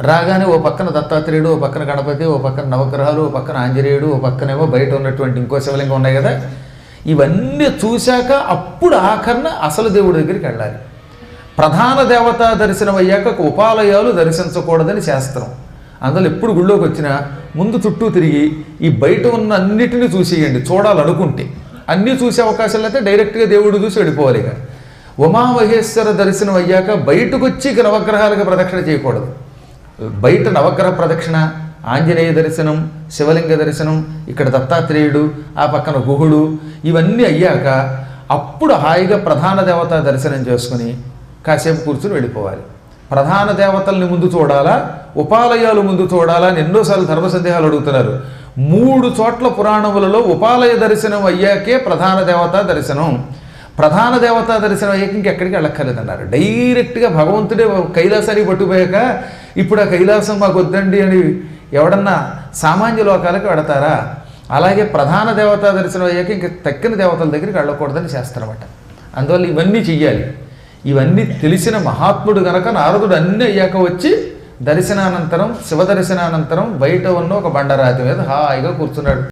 రాగానే ఓ పక్కన దత్తాత్రేయుడు ఓ పక్కన గణపతి ఓ పక్కన నవగ్రహాలు ఓ పక్కన ఆంజనేయుడు ఓ పక్కనేమో బయట ఉన్నటువంటి ఇంకో శివలింగం ఉన్నాయి కదా. ఇవన్నీ చూశాక అప్పుడు ఆఖరణ అసలు దేవుడి దగ్గరికి వెళ్ళాలి. ప్రధాన దేవతా దర్శనం అయ్యాక ఉపాలయాలు దర్శించకూడదని శాస్త్రం. అందులో ఎప్పుడు గుళ్ళోకి వచ్చినా ముందు చుట్టూ తిరిగి ఈ బయట ఉన్న అన్నిటిని చూసేయండి చూడాలనుకుంటే. అన్నీ చూసే అవకాశం అయితే డైరెక్ట్గా దేవుడు చూసి వెళ్ళిపోవాలి ఇక. ఉమామహేశ్వర దర్శనం అయ్యాక బయటకు వచ్చి నవగ్రహాలకు ప్రదక్షిణ చేయకూడదు. బయట నవగ్రహ ప్రదక్షిణ ఆంజనేయ దర్శనం శివలింగ దర్శనం ఇక్కడ దత్తాత్రేయుడు ఆ పక్కన గుహుడు ఇవన్నీ అయ్యాక అప్పుడు హాయిగా ప్రధాన దేవత దర్శనం చేసుకుని కాసేపు కూర్చుని వెళ్ళిపోవాలి. ప్రధాన దేవతల్ని ముందు చూడాలా? ఉపాలయాలు ముందు చూడాలా? అని ఎన్నోసార్లు ధర్మ సందేహాలు అడుగుతున్నారు. మూడు చోట్ల పురాణములలో ఉపాలయ దర్శనం అయ్యాకే ప్రధాన దేవతా దర్శనం. ప్రధాన దేవతా దర్శనం అయ్యాక ఇంకెక్కడికి వెళ్ళక్కర్లేదన్నారు. డైరెక్ట్గా భగవంతుడే కైలాసానికి పట్టుపోయాక ఇప్పుడు ఆ కైలాసం మాకు వద్దండి అని ఎవడన్నా సామాన్య లోకాలకు వెడతారా? అలాగే ప్రధాన దేవతా దర్శనం అయ్యాక ఇంక తక్కిన దేవతల దగ్గరికి వెళ్ళకూడదని చేస్తారన్నమాట. అందువల్ల ఇవన్నీ చెయ్యాలి. ఇవన్నీ తెలిసిన మహాత్ముడు గనక నారదుడు అన్నీ అయ్యాక వచ్చి దర్శనానంతరం శివ దర్శనానంతరం బయట ఉన్న ఒక బండరాతి మీద హాయిగా కూర్చున్నాడు.